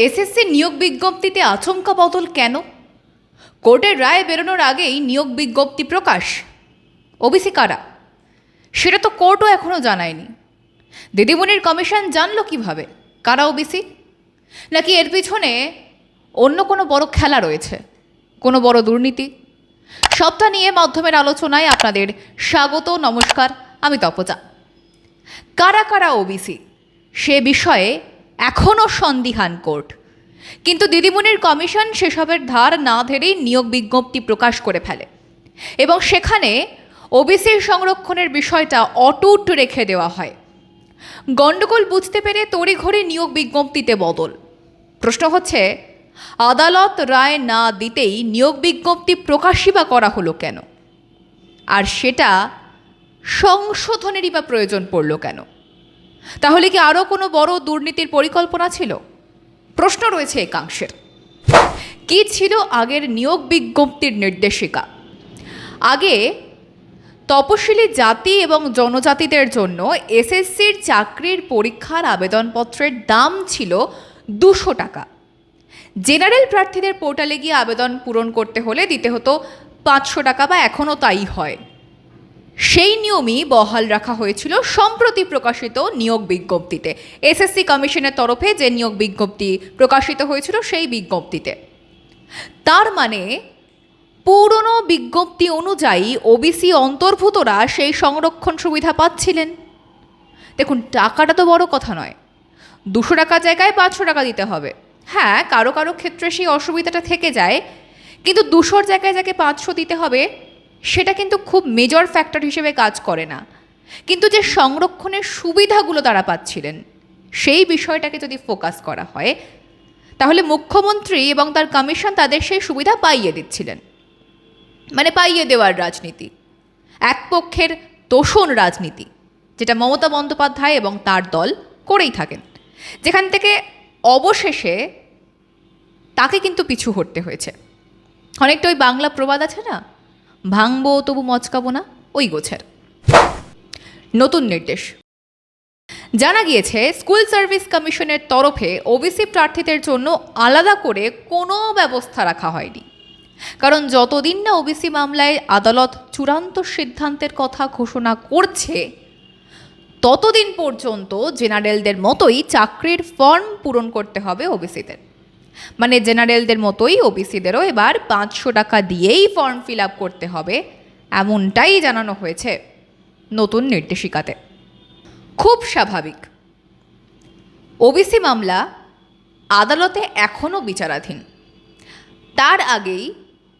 SSC নিয়োগ বিজ্ঞপ্তিতে আচমকা বদল কেন? কোর্টের রায় বেরোনোর আগেই নিয়োগ বিজ্ঞপ্তি প্রকাশ। ওবিসি কারা? সেটা তো কোর্টও এখনও জানায়নি। দিদিমণির কমিশন জানলো কীভাবে? কারা ওবিসি? নাকি এর পিছনে অন্য কোনো বড় খেলা রয়েছে? কোনো বড় দুর্নীতি? সবটা নিয়ে মাধ্যমের আলোচনায় আপনাদের স্বাগত, নমস্কার, আমি তপজা। কারা কারা ওবিসি? সে বিষয়ে এখনও সন্দিহান কোর্ট। কিন্তু দিদিমণির কমিশন সেসবের ধার না ধরেই নিয়োগ বিজ্ঞপ্তি প্রকাশ করে ফেলে। এবং সেখানে ওবিসির সংরক্ষণের বিষয়টা অটুট রেখে দেওয়া হয়। গণ্ডগোল বুঝতে পেরে তড়িঘড়ি নিয়োগ বিজ্ঞপ্তিতে বদল। প্রশ্ন হচ্ছে, আদালত রায় না দিতেই নিয়োগ বিজ্ঞপ্তি প্রকাশই বা করা হলো কেন? আর সেটা সংশোধনেরই বা প্রয়োজন পড়ল কেন? তাহলে কি আরও কোনো বড় দুর্নীতির পরিকল্পনা ছিল? প্রশ্ন রয়েছে একাংশের। কি ছিল আগের নিয়োগ বিজ্ঞপ্তির নির্দেশিকা? আগে তপশিলি জাতি এবং জনজাতিদের জন্য এসএসসির চাকরির পরীক্ষার আবেদনপত্রের দাম ছিল দুশো টাকা। জেনারেল প্রার্থীদের পোর্টালে গিয়ে আবেদন পূরণ করতে হলে দিতে হতো পাঁচশো টাকা বা এখনও তাই হয়। সেই নিয়মই বহাল রাখা হয়েছিল সম্প্রতি প্রকাশিত নিয়োগ বিজ্ঞপ্তিতে। এসএসসি কমিশনের তরফে যে নিয়োগ বিজ্ঞপ্তি প্রকাশিত হয়েছিল সেই বিজ্ঞপ্তিতে। তার মানে পুরনো বিজ্ঞপ্তি অনুযায়ী ওবিসি অন্তর্ভুতরা সেই সংরক্ষণ সুবিধা পাচ্ছিলেন। দেখুন, টাকাটা তো বড় কথা নয়। দুশো টাকার জায়গায় পাঁচশো টাকা দিতে হবে। হ্যাঁ কারও কারও ক্ষেত্রে সেই অসুবিধাটা থেকে যায়, কিন্তু দুশোর জায়গায় যাকে পাঁচশো দিতে হবে সেটা কিন্তু খুব মেজর ফ্যাক্টর হিসেবে কাজ করে না। কিন্তু যে সংরক্ষণের সুবিধাগুলো তারা পাচ্ছিলেন, সেই বিষয়টাকে যদি ফোকাস করা হয়, তাহলে মুখ্যমন্ত্রী এবং তার কমিশন তাদের সেই সুবিধা পাইয়ে দিচ্ছিলেন। মানে পাইয়ে দেওয়ার রাজনীতি। এক পক্ষের তোষণ রাজনীতি, যেটা মমতা বন্দ্যোপাধ্যায় এবং তার দল করেই থাকেন। যেখান থেকে অবশেষে তাকে কিন্তু পিছু হটতে হয়েছে। অনেকটা ওই বাংলা প্রবাদ আছে না? ভাঙবো, তবু মচকাবো না, ওই গোছের। নতুন নির্দেশ। জানা গিয়েছে, স্কুল সার্ভিস কমিশনের তরফে ওবিসি প্রার্থীদের জন্য আলাদা করে কোনো ব্যবস্থা রাখা হয়নি। কারণ যতদিন না ওবিসি মামলায় আদালত চূড়ান্ত সিদ্ধান্তের কথা ঘোষণা করছে, ততদিন পর্যন্ত জেনারেলদের মতোই চাকরির ফর্ম পূরণ করতে হবে ওবিসিদের। মানে জেনারেলদের মতোই ওবিসিদেরও এবার পাঁচশো টাকা দিয়েই ফর্ম ফিল আপ করতে হবে, এমনটাই জানানো হয়েছে নতুন নির্দেশিকাতে। খুব স্বাভাবিক। ওবিসি মামলা আদালতে এখনও বিচারাধীন। তার আগেই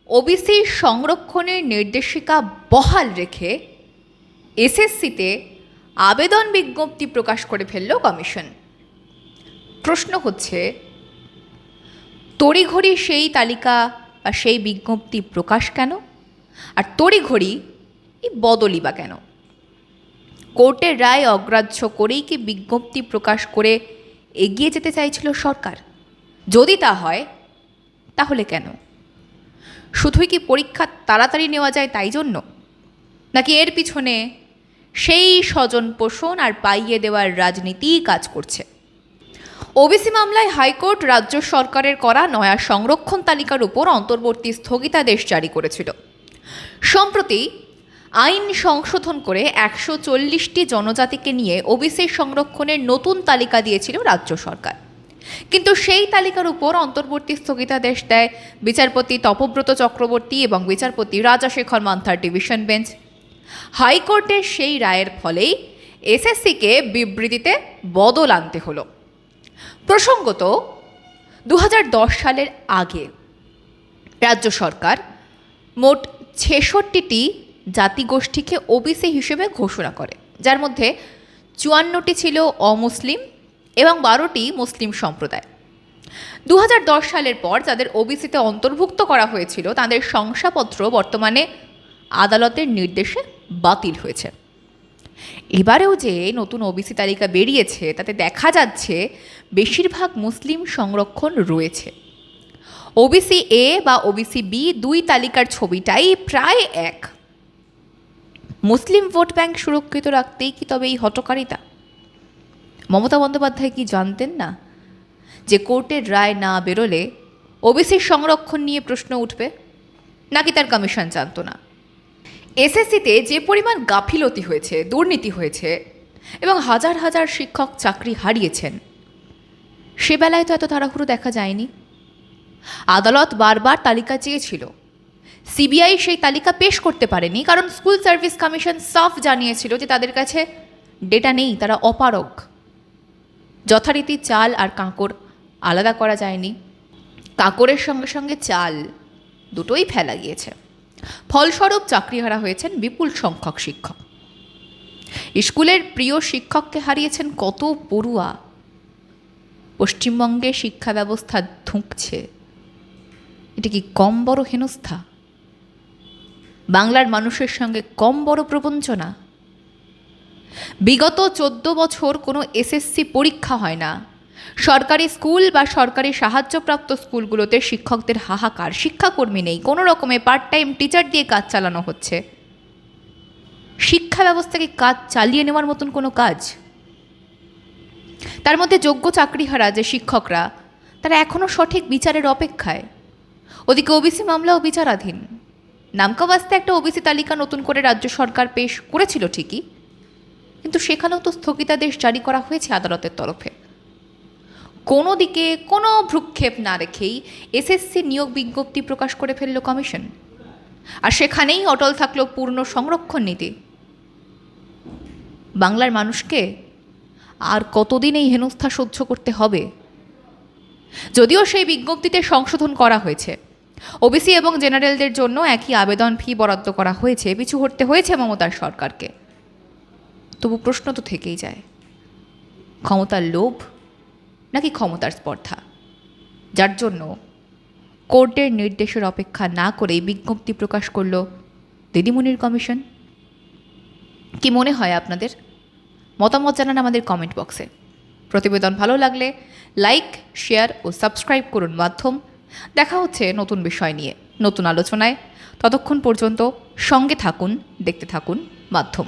ওবিসি সংরক্ষণের নির্দেশিকা বহাল রেখে এসএসসিতে আবেদন বিজ্ঞপ্তি প্রকাশ করে ফেলল কমিশন। প্রশ্ন হচ্ছে তড়িঘড়ি সেই তালিকা বা সেই বিজ্ঞপ্তি প্রকাশ কেন? আর তড়িঘড়ি এই বদলই বা কেন? কোর্টের রায় অগ্রাহ্য করেই কি বিজ্ঞপ্তি প্রকাশ করে এগিয়ে যেতে চাইছিল সরকার? যদি তা হয়, তাহলে কেন? শুধুই কি পরীক্ষা তাড়াতাড়ি নেওয়া যায় তাই জন্য? নাকি এর পিছনে সেই স্বজন পোষণ আর পাইয়ে দেওয়ার রাজনীতিই কাজ করছে? ওবিসি মামলায় হাইকোর্ট রাজ্য সরকারের করা নয়া সংরক্ষণ তালিকার উপর অন্তর্বর্তী স্থগিতাদেশ জারি করেছিল। সম্প্রতি আইন সংশোধন করে একশো চল্লিশটি জনজাতিকে নিয়ে ওবিসি সংরক্ষণের নতুন তালিকা দিয়েছিল রাজ্য সরকার। কিন্তু সেই তালিকার উপর অন্তর্বর্তী স্থগিতাদেশ দেয় বিচারপতি তপব্রত চক্রবর্তী এবং বিচারপতি রাজাশেখর মান্থার ডিভিশন বেঞ্চ। হাইকোর্টের সেই রায়ের ফলেই এসএসসিকে বিবৃতিতে বদল আনতে হলো। প্রসঙ্গত দু হাজার দশ সালের আগে রাজ্য সরকার মোট ছেষট্টিটি জাতিগোষ্ঠীকে ওবিসি হিসেবে ঘোষণা করে, যার মধ্যে চুয়ান্নটি ছিল অমুসলিম এবং বারোটি মুসলিম সম্প্রদায়। দু হাজার দশ সালের পর যাদের ওবিসিতে অন্তর্ভুক্ত করা হয়েছিল, তাদের শংসাপত্র বর্তমানে আদালতের নির্দেশে বাতিল হয়েছে। এবারেও যে নতুন ওবিসি তালিকা বেরিয়েছে, তাতে দেখা যাচ্ছে বেশিরভাগ মুসলিম সংরক্ষণ রয়েছে। ওবিসি এ বা ওবিসি বি দুই তালিকার ছবিটাই প্রায় এক। মুসলিম ভোট ব্যাংক সুরক্ষিত রাখতেই কি তবে এই হটকারিতা মমতা বন্দ্যোপাধ্যায় কি জানতেন না যে কোর্টের রায় না বেরোলে ওবিসির সংরক্ষণ নিয়ে প্রশ্ন উঠবে? নাকি তার কমিশন জানতো না? এসএসসিতে যে পরিমাণ গাফিলতি হয়েছে, দুর্নীতি হয়েছে এবং হাজার হাজার শিক্ষক চাকরি হারিয়েছেন, সে বেলায় তো এত তাড়াহুড়ো দেখা যায়নি। আদালত বারবার তালিকা চেয়েছিল। সিবিআই সেই তালিকা পেশ করতে পারেনি, কারণ স্কুল সার্ভিস কমিশন সাফ জানিয়েছিল যে তাদের কাছে ডেটা নেই, তারা অপারগ। যথারীতি চাল আর কাঁকড় আলাদা করা যায়নি। কাঁকড়ের সঙ্গে সঙ্গে চাল দুটোই ফেলা গিয়েছে। ফলস্বরূপ চাকরিহারা হয়েছেন বিপুল সংখ্যক শিক্ষক। স্কুলের প্রিয় শিক্ষককে হারিয়েছেন কত পড়ুয়া। পশ্চিমবঙ্গে শিক্ষা ব্যবস্থা ধুঁকছে। এটা কি কম বড় হেনস্থা? বাংলার মানুষের সঙ্গে কম বড় প্রবঞ্চনা? বিগত চোদ্দ বছর কোনো এসএসসি পরীক্ষা হয় না। সরকারি স্কুল বা সরকারি সাহায্যপ্রাপ্ত স্কুলগুলোতে শিক্ষকদের হাহাকার। শিক্ষাকর্মী নেই। কোনো রকমে পার্ট টাইম টিচার দিয়ে কাজ চালানো হচ্ছে। শিক্ষা ব্যবস্থাকে কাজ চালিয়ে নেওয়ার মতন কোনো কাজ? তার মধ্যে যোগ্য চাকরিহারা যে শিক্ষকরা, তারা এখনও সঠিক বিচারের অপেক্ষায়। ওদিকে ওবিসি মামলাও বিচারাধীন। নামকাবাস্তে একটা ওবিসি তালিকা নতুন করে রাজ্য সরকার পেশ করেছিল ঠিকই, কিন্তু সেখানেও তো স্থগিতাদেশ জারি করা হয়েছে আদালতের তরফে। কোনো দিকে কোনো ভ্রুক্ষেপ না রেখেই এসএসসি নিয়োগ বিজ্ঞপ্তি প্রকাশ করে ফেলল কমিশন। আর সেখানেই অটল থাকল পূর্ণ সংরক্ষণ নীতি। বাংলার মানুষকে আর কতদিন এই হেনস্থা সহ্য করতে হবে? যদিও সেই বিজ্ঞপ্তিতে সংশোধন করা হয়েছে। ওবিসি এবং জেনারেলদের জন্য একই আবেদন ফি বরাদ্দ করা হয়েছে, পিছু হটতে হয়েছে মমতার সরকারকে। তবু প্রশ্ন তো থেকেই যায়। ক্ষমতার লোভ নাকি ক্ষমতার স্পর্ধা? যার জন্য কোর্টের নির্দেশের অপেক্ষা না করেই বিজ্ঞপ্তি প্রকাশ করল দিদিমণির কমিশন। কি মনে হয় আপনাদের? মতামত জানান আমাদের কমেন্ট বক্সে। প্রতিবেদন ভালো লাগলে লাইক, শেয়ার ও সাবস্ক্রাইব করুন মাধ্যম। দেখা হচ্ছে নতুন বিষয় নিয়ে, নতুন আলোচনায়। ততক্ষণ পর্যন্ত সঙ্গে থাকুন, দেখতে থাকুন মাধ্যম।